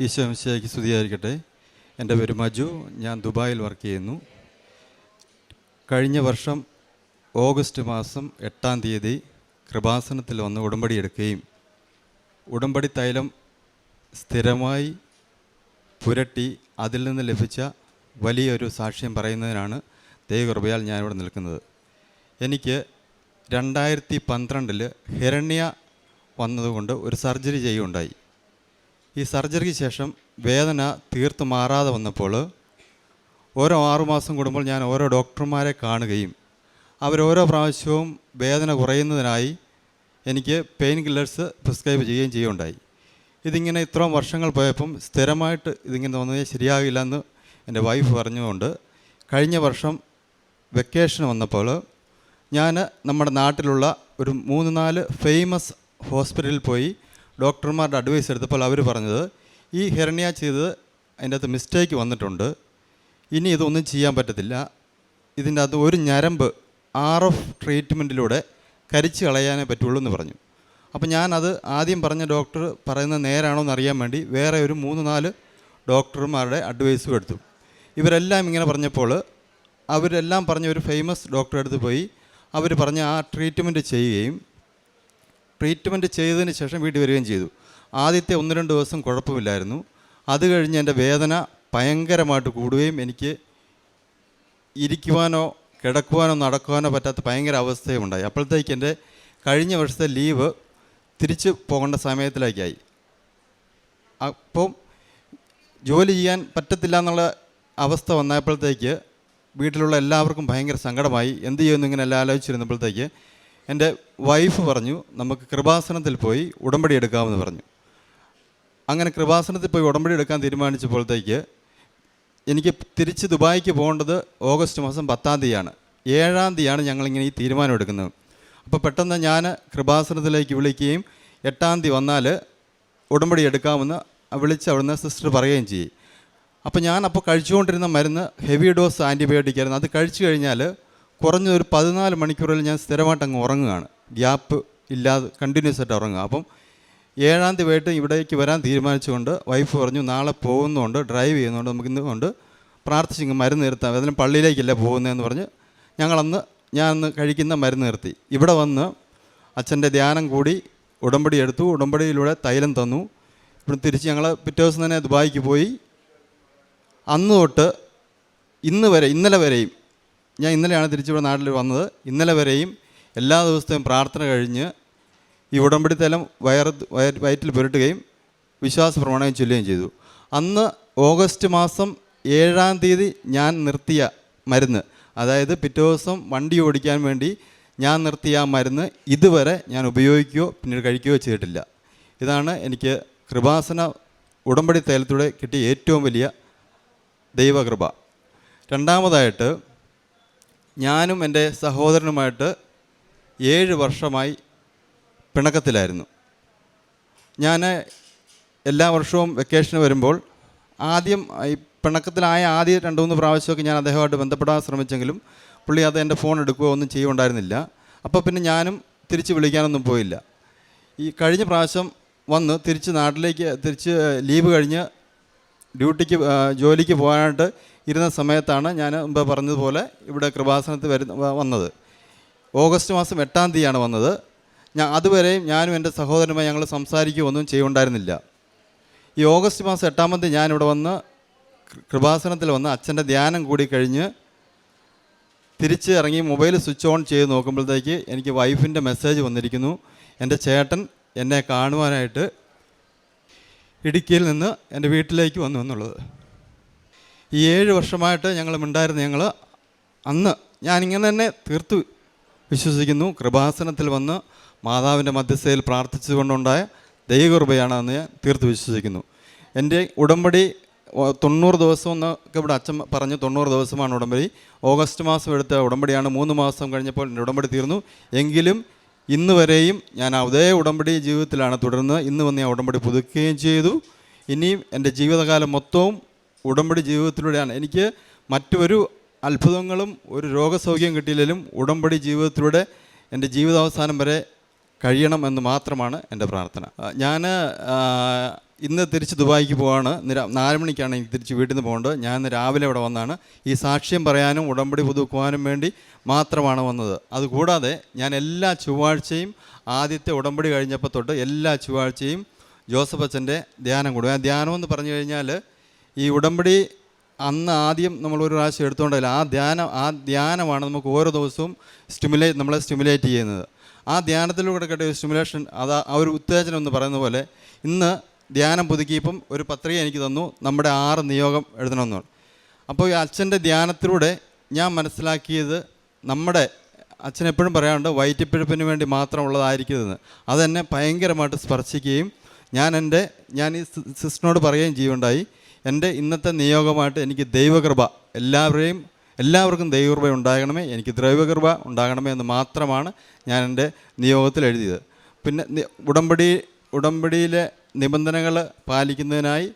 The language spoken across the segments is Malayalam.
ഈശോ മിശിഹായ്ക്ക് സ്തുതിയായിരിക്കട്ടെ. എന്റെ പേര് മജു. ഞാൻ ദുബായിൽ വർക്ക് ചെയ്യുന്നു. കഴിഞ്ഞ വർഷം ഓഗസ്റ്റ് മാസം എട്ടാം തീയതി കൃപാസനത്തിൽ വന്ന് ഉടമ്പടി എടുക്കുകയും ഉടമ്പടി തൈലം സ്ഥിരമായി പുരട്ടി അതിൽ നിന്ന് ലഭിച്ച വലിയൊരു സാക്ഷ്യം പറയുന്നതിനാണ് ദൈവകൃപയാൽ ഞാനിവിടെ നിൽക്കുന്നത്. എനിക്ക് രണ്ടായിരത്തി പന്ത്രണ്ടിൽ ഹിരണ്യ വന്നതുകൊണ്ട് ഒരു സർജറി ചെയ്യുകയുണ്ടായി. ഈ സർജറിക്ക് ശേഷം വേദന തീർത്ത് മാറാതെ വന്നപ്പോൾ ഓരോ ആറുമാസം കൂടുമ്പോൾ ഞാൻ ഓരോ ഡോക്ടർമാരെ കാണുകയും അവരോരോ പ്രാവശ്യവും വേദന കുറയുന്നതിനായി എനിക്ക് പെയിൻ കില്ലേഴ്സ് പ്രിസ്ക്രൈബ് ചെയ്യുകയും ചെയ്യുകയുണ്ടായി. ഇതിങ്ങനെ ഇത്രയും വർഷങ്ങൾ പോയപ്പം സ്ഥിരമായിട്ട് ഇതിങ്ങനെ തോന്നുന്നത് ശരിയാകില്ല എന്ന് എന്റെ വൈഫ് പറഞ്ഞുകൊണ്ട് കഴിഞ്ഞ വർഷം വെക്കേഷൻ വന്നപ്പോൾ ഞാൻ നമ്മുടെ നാട്ടിലുള്ള ഒരു മൂന്ന് നാല് ഫേമസ് ഹോസ്പിറ്റലിൽ പോയി ഡോക്ടർമാരുടെ അഡ്വൈസ് എടുത്തപ്പോൾ അവർ പറഞ്ഞത് ഈ ഹെർണിയ ചെയ്തത് അതിന്റെ അകത്ത് മിസ്റ്റേക്ക് വന്നിട്ടുണ്ട്. ഇനി ഇതൊന്നും ചെയ്യാൻ പറ്റത്തില്ല. ഇതിന്റെ അകത്ത് ഒരു ഞരമ്പ് ആർ എഫ് ട്രീറ്റ്മെന്റിലൂടെ കരിച്ച് കളയാനേ പറ്റുള്ളൂ എന്ന് പറഞ്ഞു. അപ്പോൾ ഞാനത് ആദ്യം പറഞ്ഞ ഡോക്ടർ പറയുന്നത് നേരാണോ എന്ന് അറിയാൻ വേണ്ടി വേറെ ഒരു മൂന്ന് നാല് ഡോക്ടർമാരുടെ അഡ്വൈസും എടുത്തു. ഇവരെല്ലാം ഇങ്ങനെ പറഞ്ഞപ്പോൾ അവരെല്ലാം പറഞ്ഞ ഒരു ഫേമസ് ഡോക്ടറെ അടുത്ത് പോയി. അവർ പറഞ്ഞ ആ ട്രീറ്റ്മെന്റ് ചെയ്യുകയും ട്രീറ്റ്മെന്റ് ചെയ്തതിന് ശേഷം വീട്ടിൽ വരികയും ചെയ്തു. ആദ്യത്തെ ഒന്ന് രണ്ട് ദിവസം കുഴപ്പമില്ലായിരുന്നു. അത് കഴിഞ്ഞ് എന്റെ വേദന ഭയങ്കരമായിട്ട് കൂടുകയും എനിക്ക് ഇരിക്കുവാനോ കിടക്കുവാനോ നടക്കുവാനോ പറ്റാത്ത ഭയങ്കര അവസ്ഥയും ഉണ്ടായി. അപ്പോഴത്തേക്ക് എന്റെ കഴിഞ്ഞ വർഷത്തെ ലീവ് തിരിച്ച് പോകേണ്ട സമയത്തിലേക്കായി. അപ്പം ജോലി ചെയ്യാൻ പറ്റത്തില്ല എന്നുള്ള അവസ്ഥ വന്നപ്പോഴത്തേക്ക് വീട്ടിലുള്ള എല്ലാവർക്കും ഭയങ്കര സങ്കടമായി. എന്ത് ചെയ്യുമെന്ന് ഇങ്ങനെ എല്ലാം ആലോചിച്ചിരുന്നപ്പോഴത്തേക്ക് എന്റെ വൈഫ് പറഞ്ഞു നമുക്ക് കൃപാസനത്തിൽ പോയി ഉടമ്പടി എടുക്കാമെന്ന് പറഞ്ഞു. അങ്ങനെ കൃപാസനത്തിൽ പോയി ഉടമ്പടി എടുക്കാൻ തീരുമാനിച്ചപ്പോഴത്തേക്ക് എനിക്ക് തിരിച്ച് ദുബായിക്ക് പോകേണ്ടത് ഓഗസ്റ്റ് മാസം പത്താം തീയതിയാണ്. ഏഴാം തീയതിയാണ് ഞങ്ങളിങ്ങനെ ഈ തീരുമാനം എടുക്കുന്നത്. അപ്പോൾ പെട്ടെന്ന് ഞാൻ കൃപാസനത്തിലേക്ക് വിളിക്കുകയും എട്ടാം തീയതി വന്നാൽ ഉടമ്പടി എടുക്കാമെന്ന് വിളിച്ച് അവിടുന്ന് സിസ്റ്റർ പറയുകയും ചെയ്യും. അപ്പോൾ ഞാൻ അപ്പോൾ കഴിച്ചുകൊണ്ടിരുന്ന മരുന്ന് ഹെവി ഡോസ് ആന്റിബയോട്ടിക് ആയിരുന്നു അത് കഴിച്ചു കഴിഞ്ഞാൽ കുറഞ്ഞ ഒരു പതിനാല് മണിക്കൂറിൽ ഞാൻ സ്ഥിരമായിട്ട് അങ്ങ് ഉറങ്ങുകയാണ്. ഗ്യാപ്പ് ഇല്ലാതെ കണ്ടിന്യൂസ് ആയിട്ട് ഉറങ്ങുക. അപ്പം ഏഴാം തീയതി വൈകിട്ട് ഇവിടേക്ക് വരാൻ തീരുമാനിച്ചുകൊണ്ട് വൈഫ് പറഞ്ഞു നാളെ പോകുന്നതുകൊണ്ട് ഡ്രൈവ് ചെയ്യുന്നതുകൊണ്ട് നമുക്ക് ഇന്നുകൊണ്ട് പ്രാർത്ഥിച്ചിങ്ങ് മരുന്ന് നിർത്താം. ഏതായാലും പള്ളിയിലേക്കല്ല പോകുന്നതെന്ന് പറഞ്ഞ് ഞങ്ങളന്ന് ഞാൻ അന്ന് കഴിക്കുന്ന മരുന്ന് നിർത്തി. ഇവിടെ വന്ന് അച്ഛന്റെ ധ്യാനം കൂടി ഉടമ്പടി എടുത്തു ഉടമ്പടിയിലൂടെ തൈലം തന്നു. ഇവിടെ തിരിച്ച് ഞങ്ങൾ പിറ്റേ ദിവസം തന്നെ ദുബായിക്ക് പോയി. അന്ന് തൊട്ട് ഇന്ന് വരെ ഇന്നലെ വരെയും ഞാൻ ഇന്നലെയാണ് തിരിച്ചിവിടെ നാട്ടിൽ വന്നത്. ഇന്നലെ വരെയും എല്ലാ ദിവസത്തെയും പ്രാർത്ഥന കഴിഞ്ഞ് ഈ ഉടമ്പടി തലം വയറ് വയറ്റിൽ പുരട്ടുകയും വിശ്വാസ പ്രമാണം ചൊല്ലുകയും ചെയ്തു. അന്ന് ഓഗസ്റ്റ് മാസം ഏഴാം തീയതി ഞാൻ നിർത്തിയ മരുന്ന് അതായത് പിറ്റേ ദിവസം വണ്ടി ഓടിക്കാൻ വേണ്ടി ഞാൻ നിർത്തിയ ആ മരുന്ന് ഇതുവരെ ഞാൻ ഉപയോഗിക്കുകയോ പിന്നീട് കഴിക്കുകയോ ചെയ്തിട്ടില്ല. ഇതാണ് എനിക്ക് കൃപാസന ഉടമ്പടി തൈലത്തിലൂടെ കിട്ടിയ ഏറ്റവും വലിയ ദൈവകൃപ. രണ്ടാമതായിട്ട് ഞാനും എന്റെ സഹോദരനുമായിട്ട് ഏഴ് വർഷമായി പിണക്കത്തിലായിരുന്നു. ഞാൻ എല്ലാ വർഷവും വെക്കേഷന് വരുമ്പോൾ ആദ്യം ഈ പിണക്കത്തിലായ ആദ്യ രണ്ട് മൂന്ന് പ്രാവശ്യമൊക്കെ ഞാൻ അദ്ദേഹമായിട്ട് ബന്ധപ്പെടാൻ ശ്രമിച്ചെങ്കിലും പുള്ളി അത് എന്റെ ഫോൺ എടുക്കുകയോ ഒന്നും ചെയ്യുണ്ടായിരുന്നില്ല അപ്പോൾ പിന്നെ ഞാനും തിരിച്ച് വിളിക്കാനൊന്നും പോയില്ല. ഈ കഴിഞ്ഞ പ്രാവശ്യം വന്ന് തിരിച്ച് നാട്ടിലേക്ക് തിരിച്ച് ലീവ് കഴിഞ്ഞ് ഡ്യൂട്ടിക്ക് ജോലിക്ക് പോകാനായിട്ട് ഇരുന്ന സമയത്താണ് ഞാൻ മുമ്പ് പറഞ്ഞതുപോലെ ഇവിടെ കൃപാസനത്തിൽ വരുന്ന വന്നത്. ഓഗസ്റ്റ് മാസം എട്ടാം തീയതിയാണ് വന്നത്. ഞാൻ അതുവരെയും ഞാനും എന്റെ സഹോദരനുമായി ഞങ്ങൾ സംസാരിക്കുകയൊന്നും ചെയ്യുണ്ടായിരുന്നില്ല. ഈ ഓഗസ്റ്റ് മാസം എട്ടാം തീയതി ഞാനിവിടെ വന്ന് കൃപാസനത്തിൽ വന്ന് അച്ഛന്റെ ധ്യാനം കൂടി കഴിഞ്ഞ് തിരിച്ച് ഇറങ്ങി മൊബൈൽ സ്വിച്ച് ഓൺ ചെയ്ത് നോക്കുമ്പോഴത്തേക്ക് എനിക്ക് വൈഫിന്റെ മെസ്സേജ് വന്നിരിക്കുന്നു. എന്റെ ചേട്ടൻ എന്നെ കാണുവാനായിട്ട് ഇടുക്കിയിൽ നിന്ന് എന്റെ വീട്ടിലേക്ക് വന്നു എന്നുള്ളത്. ഈ ഏഴ് വർഷമായിട്ട് ഞങ്ങൾ മിണ്ടായിരുന്നു ഞങ്ങൾ അന്ന് ഞാനിങ്ങനെ തന്നെ തീർത്തു വിശ്വസിക്കുന്നു. കൃപാസനത്തിൽ വന്ന് മാതാവിന്റെ മധ്യസ്ഥയിൽ പ്രാർത്ഥിച്ചുകൊണ്ടുണ്ടായ ദൈവകൃപയാണ് അന്ന് ഞാൻ തീർത്ത് വിശ്വസിക്കുന്നു. എന്റെ ഉടമ്പടി തൊണ്ണൂറ് ദിവസം എന്നൊക്കെ ഇവിടെ അച്ഛൻ പറഞ്ഞു തൊണ്ണൂറ് ദിവസമാണ് ഉടമ്പടി. ഓഗസ്റ്റ് മാസം എടുത്ത ഉടമ്പടിയാണ്. മൂന്ന് മാസം കഴിഞ്ഞപ്പോൾ എന്റെ ഉടമ്പടി തീർന്നു. എങ്കിലും ഇന്ന് വരെയും ഞാൻ അതേ ഉടമ്പടി ജീവിതത്തിലാണ് തുടർന്ന് ഇന്ന് വന്ന് ഞാൻ ഉടമ്പടി പുതുക്കുകയും ചെയ്തു. ഇനിയും എന്റെ ജീവിതകാലം മൊത്തവും ഉടമ്പടി ജീവിതത്തിലൂടെയാണ്. എനിക്ക് മറ്റൊരു അത്ഭുതങ്ങളും ഒരു രോഗസൗഖ്യം കിട്ടിയില്ലെങ്കിലും ഉടമ്പടി ജീവിതത്തിലൂടെ എന്റെ ജീവിതാവസാനം വരെ കഴിയണം എന്ന് മാത്രമാണ് എന്റെ പ്രാർത്ഥന. ഞാൻ ഇന്ന് തിരിച്ച് ദുബായിക്ക് പോവാണ്. നിര നാല് മണിക്കാണ് എനിക്ക് തിരിച്ച് വീട്ടിൽ നിന്ന് പോകേണ്ടത്. ഞാൻ ഇന്ന് രാവിലെ ഇവിടെ വന്നാണ്. ഈ സാക്ഷ്യം പറയാനും ഉടമ്പടി പുതുക്കുവാനും വേണ്ടി മാത്രമാണ് വന്നത്. അതുകൂടാതെ ഞാൻ എല്ലാ ചൊവ്വാഴ്ചയും ആദ്യത്തെ ഉടമ്പടി കഴിഞ്ഞപ്പോൾ തൊട്ട് എല്ലാ ചൊവ്വാഴ്ചയും ജോസഫ് അച്ഛന്റെ ധ്യാനം കൂടും. ആ ധ്യാനം എന്ന് പറഞ്ഞു കഴിഞ്ഞാൽ ഈ ഉടമ്പടി അന്ന് ആദ്യം നമ്മൾ ഒരു പ്രാവശ്യം എടുത്തുകൊണ്ടല്ല ആ ധ്യാനം ആ ധ്യാനമാണ് നമുക്ക് ഓരോ ദിവസവും സ്റ്റിമുലേറ്റ് നമ്മളെ സ്റ്റിമുലേറ്റ് ചെയ്യുന്നത്. ആ ധ്യാനത്തിലൂടെ കിട്ടിയ സ്റ്റിമുലേഷൻ അത് ആ ഒരു ഉത്തേജനം എന്ന് പറയുന്ന പോലെ ഇന്ന് ധ്യാനം പുതുക്കിയപ്പം ഒരു പത്രിക എനിക്ക് തന്നു നമ്മുടെ ആറ് നിയോഗം എഴുതണമെന്നാണ് അപ്പോൾ ഈ അച്ഛന്റെ ധ്യാനത്തിലൂടെ ഞാൻ മനസ്സിലാക്കിയത് നമ്മുടെ അച്ഛൻ എപ്പോഴും പറയാറുണ്ട് വയറ്റിപ്പിഴപ്പിന് വേണ്ടി മാത്രമുള്ളതായിരിക്കരുതെന്ന് അതെന്നെ ഭയങ്കരമായിട്ട് സ്പർശിക്കുകയും ഞാൻ എന്റെ ഞാൻ ഈ സിസ്റ്റിനോട് പറയുകയും ചെയ്യുണ്ടായി എന്റെ ഇന്നത്തെ നിയോഗമായിട്ട് എനിക്ക് ദൈവകൃപ എല്ലാവരെയും എല്ലാവർക്കും ദൈവകൃപ ഉണ്ടാകണമേ എനിക്ക് ദൈവകൃപ ഉണ്ടാകണമേ എന്ന് മാത്രമാണ് ഞാൻ എന്റെ നിയോഗത്തിൽ എഴുതിയത്. പിന്നെ ഉടമ്പടി ഉടമ്പടിയിലെ നിബന്ധനകൾ പാലിക്കുന്നതിനായി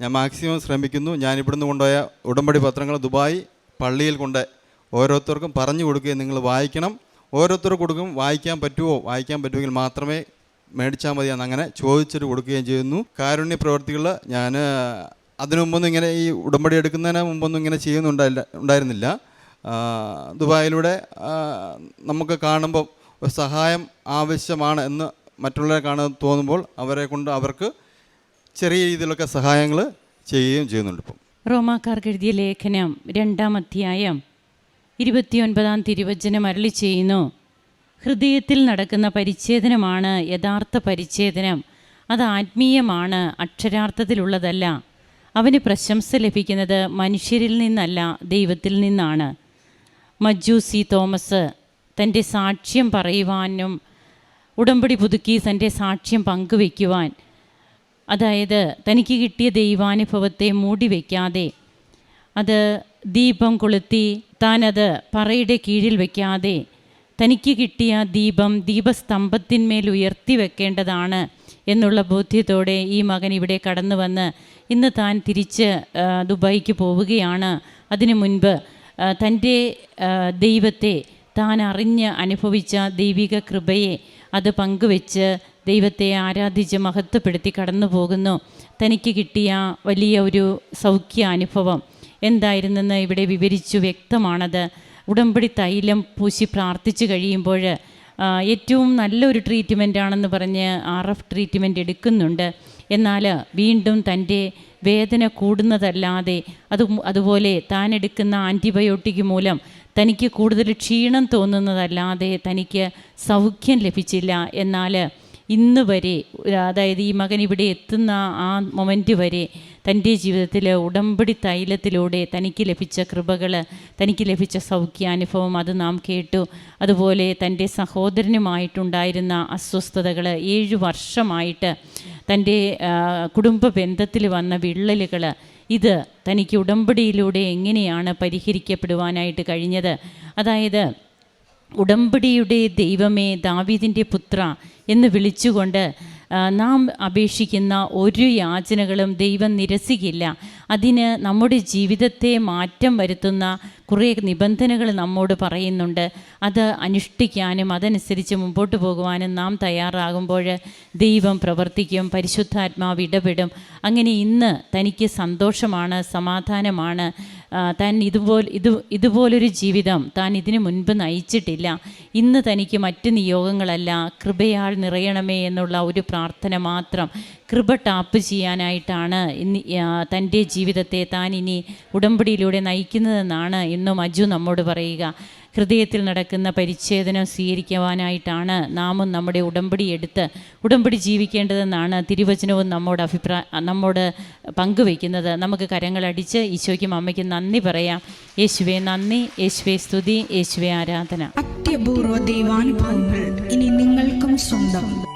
ഞാൻ മാക്സിമം ശ്രമിക്കുന്നു. ഞാൻ ഇവിടുന്ന് കൊണ്ടുപോയ ഉടമ്പടി പത്രങ്ങൾ ദുബായ് പള്ളിയിൽ കൊണ്ട് ഓരോരുത്തർക്കും പറഞ്ഞു കൊടുക്കുകയും നിങ്ങൾ വായിക്കണം. ഓരോരുത്തർക്ക് കൊടുക്കും വായിക്കാൻ പറ്റുമോ വായിക്കാൻ പറ്റുമെങ്കിൽ മാത്രമേ മേടിച്ചാൽ മതിയെന്ന് അങ്ങനെ ചോദിച്ചിട്ട് കൊടുക്കുകയും ചെയ്യുന്നു. കാരുണ്യ പ്രവർത്തികൾ ഞാൻ അതിനു മുമ്പൊന്നും ഇങ്ങനെ ഈ ഉടമ്പടി എടുക്കുന്നതിന് മുമ്പൊന്നും ഇങ്ങനെ ചെയ്യുന്നുണ്ടായില്ല ഉണ്ടായിരുന്നില്ല. ദുബായിലൂടെ നമുക്ക് കാണുമ്പോൾ ഒരു സഹായം ആവശ്യമാണ് എന്ന് മറ്റുള്ളവരെ കാണാൻ തോന്നുമ്പോൾ അവരെ കൊണ്ട് അവർക്ക് ചെറിയ രീതിയിലൊക്കെ സഹായങ്ങൾ ചെയ്യുകയും ചെയ്യുന്നുണ്ട് ഇപ്പം. റോമാക്കാർക്ക് എഴുതിയ ലേഖനം രണ്ടാം അധ്യായം ഇരുപത്തിയൊൻപതാം തിരുവചനം അരളി ചെയ്യുന്നു. ഹൃദയത്തിൽ നടക്കുന്ന പരിച്ഛേദനമാണ് യഥാർത്ഥ പരിച്ഛേദനം. അത് ആത്മീയമാണ് അക്ഷരാർത്ഥത്തിലുള്ളതല്ല. അവന് പ്രശംസ ലഭിക്കുന്നത് മനുഷ്യരിൽ നിന്നല്ല ദൈവത്തിൽ നിന്നാണ്. മജ്ജൂസി തോമസ് തന്റെ സാക്ഷ്യം പറയുവാനും ഉടമ്പടി പുതുക്കി തന്റെ സാക്ഷ്യം പങ്കുവയ്ക്കുവാൻ. അതായത് തനിക്ക് കിട്ടിയ ദൈവാനുഭവത്തെ മൂടി വയ്ക്കാതെ അത് ദീപം കൊളുത്തി താനത് പറയുടെ കീഴിൽ വയ്ക്കാതെ തനിക്ക് കിട്ടിയ ദീപം ദീപസ്തംഭത്തിന്മേൽ ഉയർത്തി വെക്കേണ്ടതാണ് എന്നുള്ള ബോധ്യത്തോടെ ഈ മകൻ ഇവിടെ കടന്നു വന്ന് ഇന്ന് താൻ തിരിച്ച് ദുബായിക്ക് പോവുകയാണ്. അതിനു മുൻപ് തന്റെ ദൈവത്തെ താൻ അറിഞ്ഞ് അനുഭവിച്ച ദൈവിക കൃപയെ അത് പങ്കുവെച്ച് ദൈവത്തെ ആരാധിച്ച് മഹത്വപ്പെടുത്തി കടന്നു പോകുന്നു തനിക്ക് കിട്ടിയ വലിയ ഒരു സൗഖ്യ അനുഭവം എന്തായിരുന്നെന്ന് ഇവിടെ വിവരിച്ചു വ്യക്തമാണത്. ഉടമ്പടി തൈലം പൂശി പ്രാർത്ഥിച്ചു കഴിയുമ്പോൾ ഏറ്റവും നല്ലൊരു ട്രീറ്റ്മെന്റ് ആണെന്ന് പറഞ്ഞ് ആർ എഫ് ട്രീറ്റ്മെന്റ് എടുക്കുന്നുണ്ട്. എന്നാൽ വീണ്ടും തന്റെ വേദന കൂടുന്നതല്ലാതെ അത് അതുപോലെ താൻ എടുക്കുന്ന ആന്റിബയോട്ടിക് മൂലം തനിക്ക് കൂടുതൽ ക്ഷീണം തോന്നുന്നതല്ലാതെ തനിക്ക് സൗഖ്യം ലഭിച്ചില്ല. എന്നാൽ ഇന്ന് വരെ അതായത് ഈ മകൻ ഇവിടെ എത്തുന്ന ആ മൊമെന്റ് വരെ തന്റെ ജീവിതത്തിൽ ഉടമ്പടി തൈലത്തിലൂടെ തനിക്ക് ലഭിച്ച കൃപകൾ തനിക്ക് ലഭിച്ച സൗഖ്യാനുഭവം അത് നാം കേട്ടു. അതുപോലെ തന്റെ സഹോദരനുമായിട്ടുണ്ടായിരുന്ന അസ്വസ്ഥതകൾ ഏഴ് വർഷമായിട്ട് തന്റെ കുടുംബ ബന്ധത്തിൽ വന്ന വിള്ളലുകൾ ഇത് തനിക്ക് ഉടമ്പടിയിലൂടെ എങ്ങനെയാണ് പരിഹരിക്കപ്പെടുവാനായിട്ട് കഴിഞ്ഞത്? അതായത് ഉടമ്പടിയുടെ ദൈവമേ ദാവീദിന്റെ പുത്ര എന്ന് വിളിച്ചുകൊണ്ട് നാം അപേക്ഷിക്കുന്ന ഒരു യാചനകളും ദൈവം നിരസിക്കില്ല. അതിന് നമ്മുടെ ജീവിതത്തെ മാറ്റം വരുത്തുന്ന കുറേ നിബന്ധനകൾ നമ്മോട് പറയുന്നുണ്ട്. അത് അനുഷ്ഠിക്കാനും അതനുസരിച്ച് മുമ്പോട്ട് പോകുവാനും നാം തയ്യാറാകുമ്പോൾ ദൈവം പ്രവർത്തിക്കും പരിശുദ്ധാത്മാവ് ഇടപെടും. അങ്ങനെ ഇന്ന് തനിക്ക് സന്തോഷമാണ് സമാധാനമാണ്. താൻ ഇതുപോലെ ഇത് ഇതുപോലൊരു ജീവിതം താൻ ഇതിനു മുൻപ് നയിച്ചിട്ടില്ല. ഇന്ന് തനിക്ക് മറ്റ് നിയോഗങ്ങളല്ല. കൃപയാൽ നിറയണമേ എന്നുള്ള ഒരു പ്രാർത്ഥന മാത്രം കൃപ ടാപ്പ് ചെയ്യാനായിട്ടാണ് ഇന്ന് തന്റെ ജീവിതത്തെ താൻ ഇനി ഉടമ്പടിയിലൂടെ നയിക്കുന്നതെന്നാണ് ഇന്നും അജു നമ്മോട് പറയുക. ഹൃദയത്തിൽ നടക്കുന്ന പരിച്ഛേദനം സ്വീകരിക്കുവാനായിട്ടാണ് നാമും നമ്മുടെ ഉടമ്പടി എടുത്ത് ഉടമ്പടി ജീവിക്കേണ്ടതെന്നാണ് തിരുവചനവും നമ്മോട് അഭിപ്രായ നമ്മോട് പങ്കുവയ്ക്കുന്നത്. നമുക്ക് കരങ്ങളടിച്ച് ഈശോയ്ക്കും അമ്മയ്ക്കും നന്ദി പറയാം. യേശുവെ നന്ദി. യേശുവെ സ്തുതി. യേശുവെ ആരാധന. അത്യപൂർവ ദൈവാനുഭവങ്ങൾ ഇനി നിങ്ങൾക്കും സ്വന്തം.